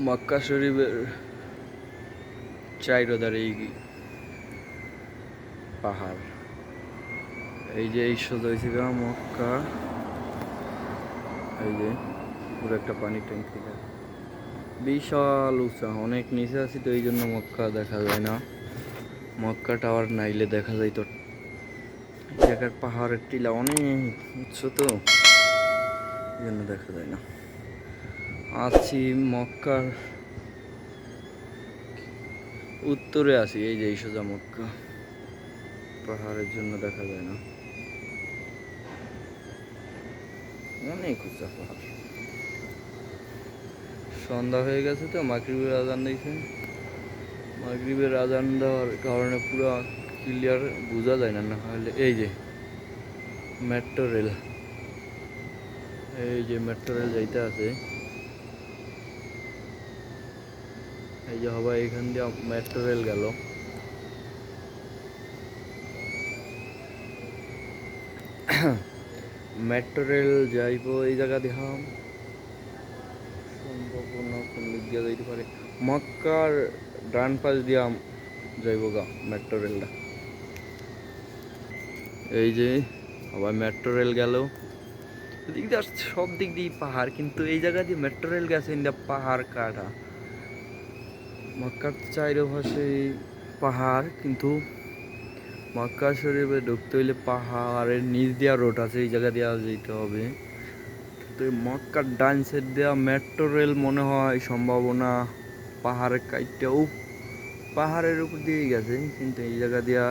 মক্কা শরীফের চাইরোদার এই পাহাড়। এই যে এই সোজা হয়েছে মক্কা। এই যে পুরো একটা পানির ট্যাঙ্কি বিশাল উঁচা, অনেক নিচে আছি তো এই জন্য মক্কা দেখা যায় না। মক্কা টাওয়ার নাইলে দেখা যায় তো। জায়গার পাহাড়ের টিলা অনেক উচ্চ তো এই জন্য দেখা যায় না। আছি মক্কার। উত্তরে আছি, এই যে এই সোজা মক্কা। পাহাড়ের জন্য দেখা যায় না। অনেক উঁচা পাহাড়। সন্ধ্যা হয়ে গেছে তো, মাগরিবের আজান দিয়েছে মাগরিবের আজান দেওয়ার কারণে পুরো ক্লিয়ার বোঝা যায় না না হলে এই যে মেট্রো রেল এই যে মেট্রো রেল যাইতে আছে। এই যে হবা, এখান দিয়ে মেট্রো রেল গেল। মেট্রো রেল যাইব এই জায়গা দেখাম সম্ভাবনা কোন দিক দিয়ে যাইতে পারে? মক্কার ডান পাশ দিয়া যাইব গা মেট্রো রেলটা এই যে, আবার মেট্রো রেল গেল। দিয়ে সব দিক দিয়ে পাহাড়, কিন্তু এই জায়গা দিয়ে মেট্রো রেল গেছে পাহাড় কাটা। মক্কার চারিপাশে পাহাড়, কিন্তু মক্কা শরীফে ঢুকতে হইলে পাহাড়ের নিচ দেওয়া রোড আছে, এই জায়গা দেওয়া যেতে হবে। তো মক্কার ডান সাইড দেওয়া মেট্রো রেল মনে হয় সম্ভাবনা পাহাড়ের কাইটেও পাহাড়ের উপর দিয়েই গেছে, কিন্তু এই জায়গা দিয়া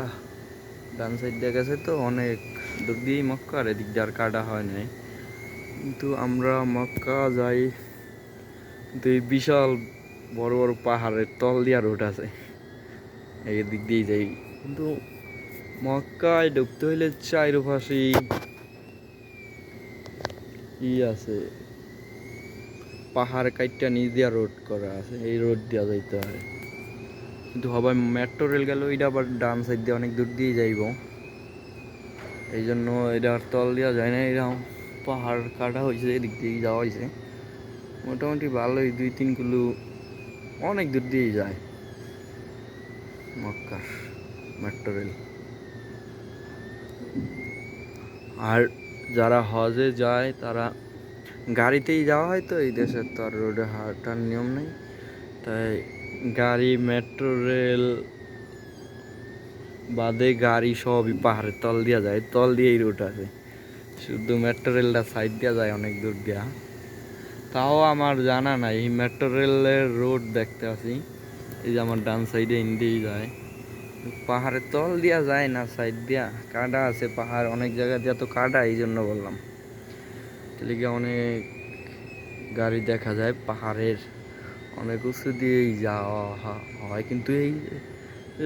ডান সাইড দিয়ে গেছে তো অনেক দূর দিয়েই মক্কা, আর এদিক দিয়ে আর কাটা হয় নাই। কিন্তু আমরা মক্কা যাই, কিন্তু এই বিশাল বড় বড় পাহাড়ের তল দিয়া রোড আছে। এই দিক দিয়েই যাই। কিন্তু মক্কায় ঢুকতে হইলে চারপাশেই ই আছে। পাহাড় কাইটটা নিচ দিয়া রোড করা আছে, এই রোড দিয়া যাইতে হয়। কিন্তু হবাই মেট্রো রেল গেল এটা আবার ডান সাইড দিয়ে অনেক দূর দিয়ে যাইব। এই জন্য এটা তল দেওয়া যায় না এরকম পাহাড় কাটা হয়েছে এদিক দিয়ে যাওয়া হয়েছে মোটামুটি ভালোই, দুই তিন কিলো অনেক দূর দিয়েই যায়। মক্কার মেট্রো রেল আর যারা হজে যায়, তারা গাড়িতেই যাওয়া হয় তো, এই দেশের তো আর রোডে হাঁটার নিয়ম নেই। তাই গাড়ি মেট্রো রেল বাদে গাড়ি সবই পাহাড়ের তল দিয়া যায়। তল দিয়েই রুট আছে শুধু মেট্রো রেলটা সাইড দিয়া যায়, অনেক দূর দিয়া। তাও আমার জানা নাই মেট্রো রেলের রোড দেখতে আছি। এই যে আমার ডান সাইডে ইন্দিই যায়। পাহাড়ের তল দিয়া যায় না সাইড দিয়া। কাটা আছে পাহাড়, অনেক জায়গা দিয়া তো কাটা এই জন্য বললাম এদিকে অনেক গাড়ি দেখা যায় পাহাড়ের। অনেক উঁচু দিয়েই যাওয়া হয়। কিন্তু এই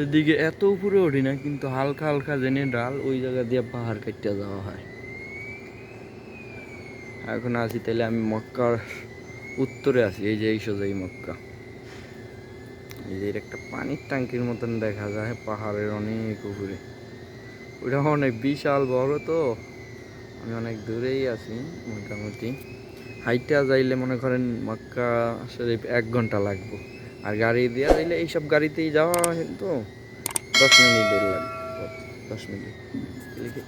এদিকে এত উপরে ওঠি না, কিন্তু হালকা হালকা জেনে ডাল, ওই জায়গা দিয়ে পাহাড় কাটিয়ে যাওয়া হয়। এখন আছি তাহলে আমি মক্কার উত্তরে আছি, এই যে, এই সোজাই মক্কা। এই যে একটা পানির ট্যাঙ্কির মতন দেখা যায়, পাহাড়ের অনেক উপরে। ওটা অনেক বিশাল, বড় তো। আমি অনেক দূরেই আছি, মোটামুটি। হাইটা যাইলে মনে করেন মক্কা শরীফ এক ঘণ্টা লাগবো। আর গাড়ি দেওয়া যাইলে এইসব গাড়িতেই যাওয়া হয় তো। দশ মিনিটের লাগবে দশ মিনিট।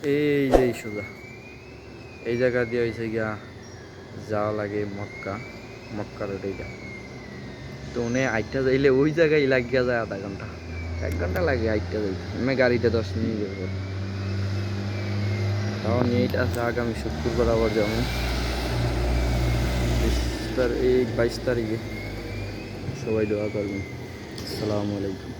এই যে এই সোজা। এই জায়গা দিয়ে হয়েছে গিয়া যাওয়া লাগে মক্কা মক্কা রোড এইটা তো উনি আইটা যাইলে ওই জায়গায় লাগিয়া যায় আধা ঘণ্টা। এক ঘণ্টা লাগে আইটা যাইতে। আমি গাড়িতে দশ মিনিট পর তাও নিয়েটা আছে আগামী শুক্রবার আবার যাব। বিশ তার- এই বাইশ তারিখে। সবাই দোয়া করবেন। আসসালামু আলাইকুম।